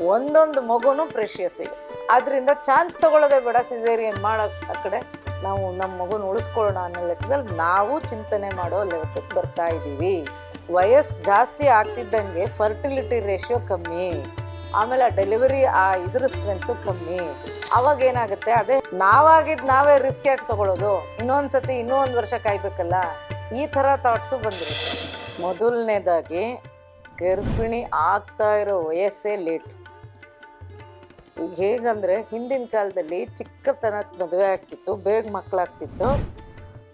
ಒಂದೊಂದು ಮಗುನು ಪ್ರೆಷಿಯಸ್ ಈಗ ಅದರಿಂದ ಚಾನ್ಸ್ ತಗೊಳ್ಳೋದೇ ಬೇಡ ಸಿಸೇರಿಯನ್ ಮಾಡೋ ಆ ಕಡೆ ನಾವು ನಮ್ಮ ಮಗುನ ಉಳಿಸ್ಕೊಳ್ಳೋಣ ಅನ್ನೋ ಲೆಕ್ಕದಲ್ಲಿ ನಾವು ಚಿಂತನೆ ಮಾಡೋ ಲೆಕ್ಕಕ್ಕೆ ಬರ್ತಾ ಇದ್ದೀವಿ. ವಯಸ್ಸು ಜಾಸ್ತಿ ಆಗ್ತಿದ್ದಂಗೆ ಫರ್ಟಿಲಿಟಿ ರೇಷಿಯೋ ಕಮ್ಮಿ. ಆಮೇಲೆ ಡೆಲಿವರಿ ಆ ಇದ್ರ ಸ್ಟ್ರೆಂತು ಕಮ್ಮಿ. ಅವಾಗ ಏನಾಗುತ್ತೆ? ಅದೇ ನಾವಾಗಿದ್ದು ನಾವೇ ರಿಸ್ಕ್ ಯಾಕೆ ತಗೊಳ್ಳೋದು ಇನ್ನೊಂದ್ಸತಿ ಇನ್ನೂ ಒಂದು ವರ್ಷ ಕಾಯ್ಬೇಕಲ್ಲ? ಈ ಥರ ಥಾಟ್ಸು ಬಂದಿರುತ್ತೆ ಮೊದಲನೇದಾಗಿ ಗರ್ಭಿಣಿ ಆಗ್ತಾ ಇರೋ ವಯಸ್ಸೇ ಲೇಟ್ ಈಗ ಹೇಗಂದ್ರೆ ಹಿಂದಿನ ಕಾಲದಲ್ಲಿ ಚಿಕ್ಕತನ ಮದುವೆ ಆಗ್ತಿತ್ತು, ಬೇಗ ಮಕ್ಕಳಾಗ್ತಿತ್ತು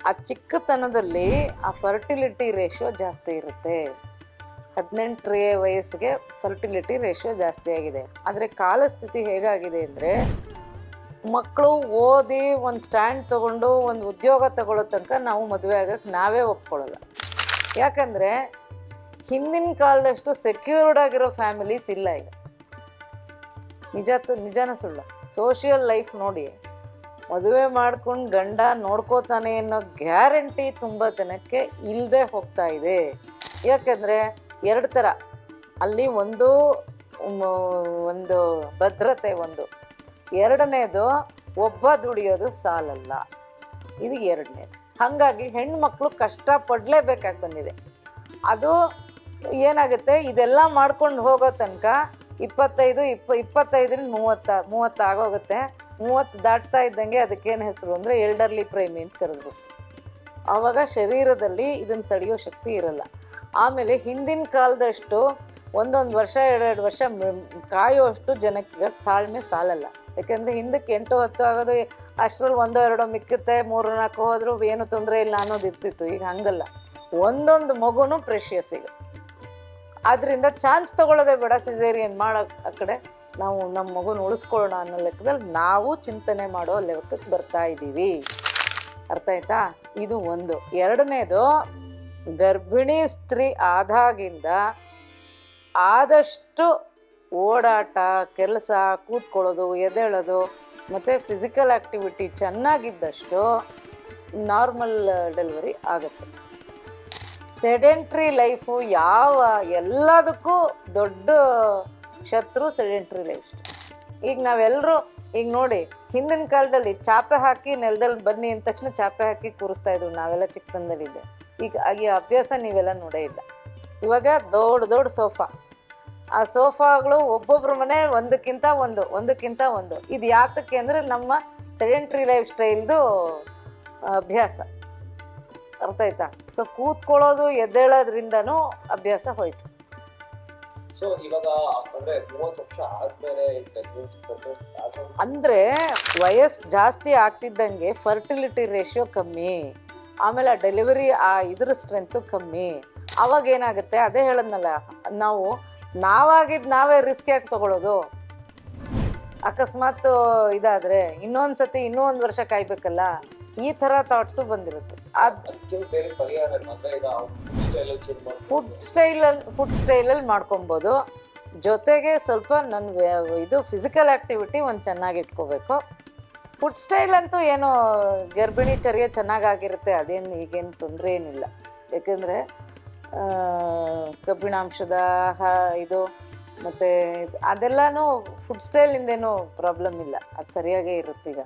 ಆ ಚಿಕ್ಕತನದಲ್ಲಿ ಆ ಫರ್ಟಿಲಿಟಿ ರೇಷಿಯೋ ಜಾಸ್ತಿ ಇರುತ್ತೆ. ಹದಿನೆಂಟರೇ ವಯಸ್ಸಿಗೆ ಫರ್ಟಿಲಿಟಿ ರೇಷಿಯೋ ಜಾಸ್ತಿ ಆಗಿದೆ. ಆದರೆ ಕಾಲಸ್ಥಿತಿ ಹೇಗಾಗಿದೆ ಅಂದರೆ ಮಕ್ಕಳು ಓದಿ ಒಂದು ಸ್ಟ್ಯಾಂಡ್ ತಗೊಂಡು ಒಂದು ಉದ್ಯೋಗ ತಗೊಳ್ಳೋ ತನಕ ನಾವು ಮದುವೆ ಆಗಕ್ಕೆ ನಾವೇ ಒಪ್ಕೊಳ್ಳಲ್ಲ. ಯಾಕಂದರೆ ಹಿಂದಿನ ಕಾಲದಷ್ಟು ಸೆಕ್ಯೂರ್ಡ್ ಆಗಿರೋ ಫ್ಯಾಮಿಲೀಸ್ ಇಲ್ಲ ಈಗ. ನಿಜ ನಿಜನ ಸುಳ್ಳ. ಸೋಷಿಯಲ್ ಲೈಫ್ ನೋಡಿ, ಮದುವೆ ಮಾಡ್ಕೊಂಡು ಗಂಡ ನೋಡ್ಕೋತಾನೆ ಅನ್ನೋ ಗ್ಯಾರಂಟಿ ತುಂಬ ಜನಕ್ಕೆ ಇಲ್ಲದೆ ಹೋಗ್ತಾ ಇದೆ. ಯಾಕೆಂದರೆ ಎರಡು ಥರ ಅಲ್ಲಿ ಒಂದು ಒಂದು ಭದ್ರತೆ ಒಂದು. ಎರಡನೇದು, ಒಬ್ಬ ದುಡಿಯೋದು ಸಾಲಲ್ಲ. ಇದು ಎರಡನೇದು. ಹಾಗಾಗಿ ಹೆಣ್ಮಕ್ಳು ಕಷ್ಟಪಡಲೇಬೇಕಾಗಿ ಬಂದಿದೆ. ಅದು ಏನಾಗುತ್ತೆ? ಇದೆಲ್ಲ ಮಾಡ್ಕೊಂಡು ಹೋಗೋ ತನಕ ಇಪ್ಪತ್ತೈದು, ಇಪ್ಪ, ಇಪ್ಪತ್ತೈದರಿಂದ ಮೂವತ್ತ, ಮೂವತ್ತು ಆಗೋಗುತ್ತೆ. ಮೂವತ್ತು ದಾಟ್ತಾ ಇದ್ದಂಗೆ ಅದಕ್ಕೇನು ಹೆಸರು ಅಂದರೆ ಎಲ್ಡರ್ಲಿ ಪ್ರೈಮಿ ಅಂತ ಕರೆದ್ರು. ಆವಾಗ ಶರೀರದಲ್ಲಿ ಇದನ್ನು ತಡೆಯೋ ಶಕ್ತಿ ಇರಲ್ಲ. ಆಮೇಲೆ ಹಿಂದಿನ ಕಾಲದಷ್ಟು ಒಂದೊಂದು ವರ್ಷ, ಎರಡೆರಡು ವರ್ಷ ಕಾಯೋ ಕಾಯೋಷ್ಟು ಜನಕ್ಕೆ ತಾಳ್ಮೆ ಸಾಲಲ್ಲ. ಯಾಕೆಂದರೆ ಹಿಂದಕ್ಕೆ ಎಂಟು, ಹತ್ತು ಆಗೋದು ಅಷ್ಟರಲ್ಲಿ ಒಂದೋ, ಎರಡೋ ಮಿಕ್ಕುತ್ತೆ, ಮೂರು, ನಾಲ್ಕು ಹೋದರೂ ಏನು ತೊಂದರೆ ಇಲ್ಲ ಅನ್ನೋದು ಇರ್ತಿತ್ತು. ಈಗ ಹಂಗಲ್ಲ. ಒಂದೊಂದು ಮಗುನೂ ಪ್ರೆಷಿಯಸ್ ಈಗ. ಅದರಿಂದ ಚಾನ್ಸ್ ತಗೊಳ್ಳೋದೇ ಬೇಡ ಸಿಸೇರಿಯನ್. ಮಾಡೋ, ಆ ಕಡೆ ನಾವು ನಮ್ಮ ಮಗುನ ಉಳಿಸ್ಕೊಳ್ಳೋಣ ಅನ್ನೋ ಲೆಕ್ಕದಲ್ಲಿ ನಾವು ಚಿಂತನೆ ಮಾಡೋ ಲೆಕ್ಕಕ್ಕೆ ಬರ್ತಾ ಇದ್ದೀವಿ ಅರ್ಥ ಆಯ್ತಾ? ಇದು ಒಂದು. ಎರಡನೇದು, ಗರ್ಭಿಣಿ ಸ್ತ್ರೀ ಆದಾಗಿಂದ ಆದಷ್ಟು ಓಡಾಟ, ಕೆಲಸ, ಕೂತ್ಕೊಳ್ಳೋದು, ಎದ್ದೇಳೋದು, ಮತ್ತು ಫಿಸಿಕಲ್ ಆ್ಯಕ್ಟಿವಿಟಿ ಚೆನ್ನಾಗಿದ್ದಷ್ಟು ನಾರ್ಮಲ್ ಡೆಲಿವರಿ ಆಗುತ್ತೆ. ಸೆಡೆಂಟ್ರಿ ಲೈಫು ಯಾವ ಎಲ್ಲದಕ್ಕೂ ದೊಡ್ಡ ಶತ್ರು ಸೆಡೆಂಟ್ರಿ ಲೈಫ್ ಈಗ ನಾವೆಲ್ಲರೂ ಈಗ ನೋಡಿ, ಹಿಂದಿನ ಕಾಲದಲ್ಲಿ ಚಾಪೆ ಹಾಕಿ ನೆಲದಲ್ಲಿ ಬನ್ನಿ ಅಂದ ತಕ್ಷಣ ಚಾಪೆ ಹಾಕಿ ಕೂರಿಸ್ತಾ ಇದ್ವಿ ನಾವೆಲ್ಲ ಚಿಕ್ಕತನದಲ್ಲಿದ್ದೆ. ಈಗ ಆಗಿ ಅಭ್ಯಾಸ ನೀವೆಲ್ಲ ನೋಡೇ ಇಲ್ಲ. ಇವಾಗ ದೊಡ್ಡ ದೊಡ್ಡ ಸೋಫಾ. ಆ ಸೋಫಾಗಳು ಒಬ್ಬೊಬ್ರ ಮನೆ ಒಂದಕ್ಕಿಂತ ಒಂದು ಒಂದಕ್ಕಿಂತ ಒಂದು. ಇದು ಯಾತಕ್ಕೆ ಅಂದರೆ ನಮ್ಮ ಸೆಡೆಂಟ್ರಿ ಲೈಫ್ ಸ್ಟೈಲ್ದು ಅಭ್ಯಾಸ. ಅರ್ಥ ಆಯ್ತಾ? ಸೊ ಕೂತ್ಕೊಳ್ಳೋದು ಎದ್ದೇಳೋದ್ರಿಂದನೂ ಅಭ್ಯಾಸ ಹೋಯ್ತು. ಸೊ ಇವಾಗ ಅಂದ್ರೆ ಮೂವತ್ತು ವರ್ಷ ಆದ್ಮೇಲೆ ಅಂದ್ರೆ ವಯಸ್ಸು ಜಾಸ್ತಿ ಆಗ್ತಿದ್ದಂಗೆ ಫರ್ಟಿಲಿಟಿ ರೇಷಿಯೋ ಕಮ್ಮಿ ಆಮೇಲೆ ಡೆಲಿವರಿ ಆ ಇದ್ರ ಸ್ಟ್ರೆಂತು ಕಮ್ಮಿ. ಅವಾಗ ಏನಾಗುತ್ತೆ? ಅದೇ ಹೇಳದ್ನಲ್ಲ ನಾವು ನಾವಾಗಿದ್ದು ನಾವೇ ರಿಸ್ಕ್ ಯಾಕೆ ತಗೊಳ್ಳೋದು ಅಕಸ್ಮಾತ್ ಇದಾದರೆ ಇನ್ನೊಂದು ಸತಿ ಇನ್ನೂ ಒಂದು ವರ್ಷ ಕಾಯ್ಬೇಕಲ್ಲ ಈ ಥರ ಥಾಟ್ಸು ಬಂದಿರುತ್ತೆ. ಫುಡ್ ಸ್ಟೈಲಲ್ಲಿ ಫುಡ್ ಸ್ಟೈಲಲ್ಲಿ ಮಾಡ್ಕೊಬೋದು. ಜೊತೆಗೆ ಸ್ವಲ್ಪ ನನ್ನ ಇದು ಫಿಸಿಕಲ್ ಆ್ಯಕ್ಟಿವಿಟಿ ಒಂದು ಚೆನ್ನಾಗಿ ಇಟ್ಕೋಬೇಕು. ಫುಡ್ ಸ್ಟೈಲ್ ಅಂತೂ ಏನು ಗರ್ಭಿಣಿ ಚರ್ಯ ಚೆನ್ನಾಗಾಗಿರುತ್ತೆ ಅದೇನು ಈಗೇನು ತೊಂದರೆ ಏನಿಲ್ಲ. ಯಾಕಂದ್ರೆ ಕಬ್ಬಿಣಾಂಶದ ಇದು ಮತ್ತು ಅದೆಲ್ಲನೂ ಫುಡ್ ಸ್ಟೈಲಿಂದೇನು ಪ್ರಾಬ್ಲಮ್ ಇಲ್ಲ. ಅದು ಸರಿಯಾಗೇ ಇರುತ್ತೆ ಈಗ